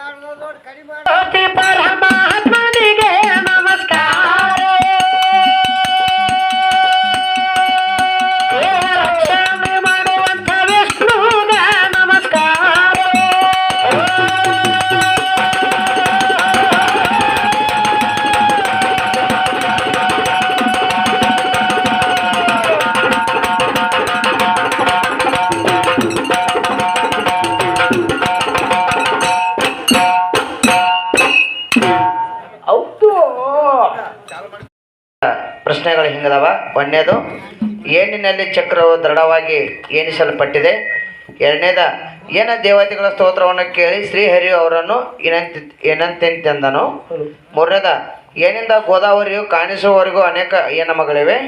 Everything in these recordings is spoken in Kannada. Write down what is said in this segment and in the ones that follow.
ಮಾತಾಡ್ಬೋದು ನೋಡಿ ಕಡಿಮೆ ಪ್ರಶ್ನೆಗಳು ಹಿಂಗದವ. ಒಂದನೇದು ಏಣಿನಲ್ಲಿ ಚಕ್ರವು ದೃಢವಾಗಿ ಎಣಿಸಲ್ಪಟ್ಟಿದೆ ಎರಡನೇದ, ಏನ ದೇವತೆಗಳ ಸ್ತೋತ್ರವನ್ನು ಕೇಳಿ ಶ್ರೀಹರಿ ಅವರನ್ನು ಏನಂತ ಏನಂತೆಂದನು ಮೂರನೇದ, ಏನಿಂದ ಗೋದಾವರಿಯು ಕಾಣಿಸುವವರೆಗೂ ಅನೇಕ ಏನ ಮಗಳಿವೆ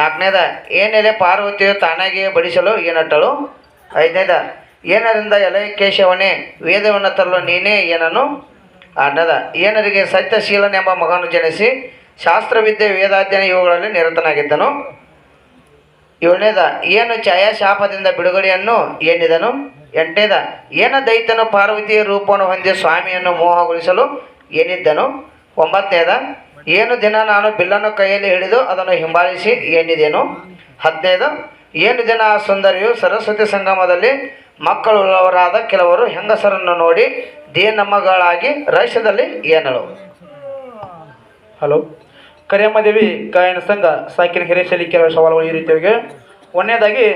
ನಾಲ್ಕನೇದ, ಏನೆಲೆ ಪಾರ್ವತಿಯು ತಾನಾಗಿಯೇ ಬಡಿಸಲು ಏನಟ್ಟಳು. ಐದನೇದ, ಏನರಿಂದ ಎಲೆ ಕೇಶವನೇ ವೇದವನ್ನು ತರಲು ನೀನೇ ಏನನು. ಆರನೇದ, ಏನರಿಗೆ ಸತ್ಯಶೀಲನೆಂಬ ಮಗನು ಜನಿಸಿ ಶಾಸ್ತ್ರವಿದ್ಯೆ ವೇದಾಧ್ಯಯನ ಇವುಗಳಲ್ಲಿ ನಿರತನಾಗಿದ್ದನು. ಏಳನೇದ, ಏನು ಛಾಯಾಶಾಪದಿಂದ ಬಿಡುಗಡೆಯನ್ನು ಏನಿದನು? ಎಂಟನೇದ, ಏನ ದೈತನು ಪಾರ್ವತಿಯ ರೂಪವನ್ನು ಹೊಂದಿ ಸ್ವಾಮಿಯನ್ನು ಮೋಹಗೊಳಿಸಲು ಏನಿದ್ದನು? ಒಂಬತ್ತನೇದ, ಏನು ದಿನ ನಾನು ಬಿಲ್ಲನ್ನು ಕೈಯಲ್ಲಿ ಹಿಡಿದು ಅದನ್ನು ಹಿಂಬಾಲಿಸಿ ಏನಿದೆನು? ಹದಿನೈದು, ಏನು ದಿನ ಆ ಸುಂದರಿಯು ಸರಸ್ವತಿ ಸಂಗಮದಲ್ಲಿ ಮಕ್ಕಳುಳ್ಳವರಾದ ಕೆಲವರು ಹೆಂಗಸರನ್ನು ನೋಡಿ ದೇನಮ್ಮಗಳಾಗಿ ರಹಸ್ಯದಲ್ಲಿ ಏನಳು? ಹಲೋ. ಕರಿಯಮ್ಮದೇವಿ ಗಾಯನ ಸಂಘ ಸಾಕಿನ ಹಿರೇಶಲ್ಲಿ ಕೆಲವು ಸವಾಲುಗಳು ಈ ರೀತಿಯಾಗಿ ಒಂದನೇದಾಗಿ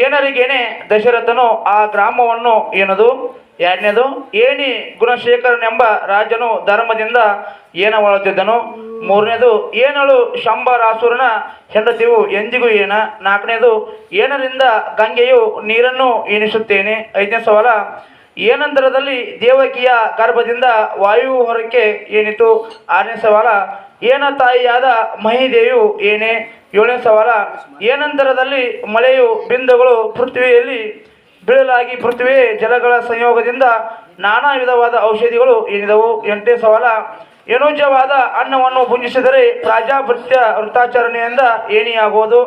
ಏನರಿಗೇನೆ ದಶರಥನು ಆ ಗ್ರಾಮವನ್ನು ಏನದು? ಎರಡನೇದು ಏನಿ ಗುಣಶೇಖರನೆಂಬ ರಾಜನು ಧರ್ಮದಿಂದ ಏನವಾಳುತ್ತಿದ್ದನು ಮೂರನೇದು ಏನಳು ಶಂಬರಾಸುರನ ಹೆಂಡತಿಯು ಎಂದಿಗೂ ಏನ ನಾಲ್ಕನೇದು ಏನರಿಂದ ಗಂಗೆಯು ನೀರನ್ನು ಎಣಿಸುತ್ತೇನೆ. ಐದನೇ ಸವಾಲ ಏನಂತರದಲ್ಲಿ ದೇವಕಿಯ ಗರ್ಭದಿಂದ ವಾಯು ಹೊರಕ್ಕೆ ಏನಿತು? ಆರನೇ ಸವಾಲ ಏನ ತಾಯಿಯಾದ ಮಹಿದೇವಿಯು ಏನೇ? ಏಳನೇ ಸವಾಲ ಏನಂತರದಲ್ಲಿ ಮಳೆಯು ಬಿಂದುಗಳು ಪೃಥ್ವಿಯಲ್ಲಿ ಬೀಳಲಾಗಿ ಪೃಥ್ವಿ ಜಲಗಳ ಸಂಯೋಗದಿಂದ ನಾನಾ ವಿಧವಾದ ಔಷಧಿಗಳು ಏನಿದವು? ಎಂಟನೇ ಸವಾಲ ಯನೋಜವಾದ ಅನ್ನವನ್ನು ಪುಂಜಿಸಿದರೆ ಪ್ರಾಜಾಪತ್ಯ ವೃತ್ತಾಚರಣೆಯಿಂದ ಏನಿಯಾಗುವುದು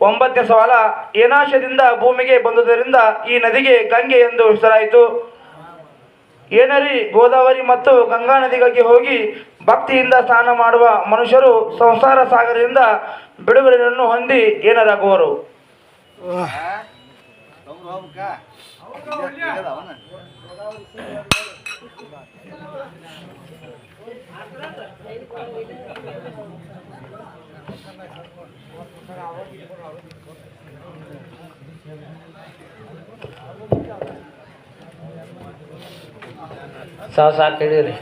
ಒಂಬತ್ತನೇ ಸವಾಲ, ಏನಾಶದಿಂದ ಭೂಮಿಗೆ ಬಂದುದರಿಂದ ಈ ನದಿಗೆ ಗಂಗೆ ಎಂದು ಹೆಸರಾಯಿತು? ಏನರಿ ಗೋದಾವರಿ ಮತ್ತು ಗಂಗಾ ನದಿಗಳಿಗೆ ಹೋಗಿ ಭಕ್ತಿಯಿಂದ ಸ್ನಾನ ಮಾಡುವ ಮನುಷ್ಯರು ಸಂಸಾರ ಸಾಗರದಿಂದ ಬಿಡುಗಡೆಯನ್ನು ಹೊಂದಿ ಏನರಾಗುವರು? ಸಾವು ಸಾಕು ಹಿಡೀರಿ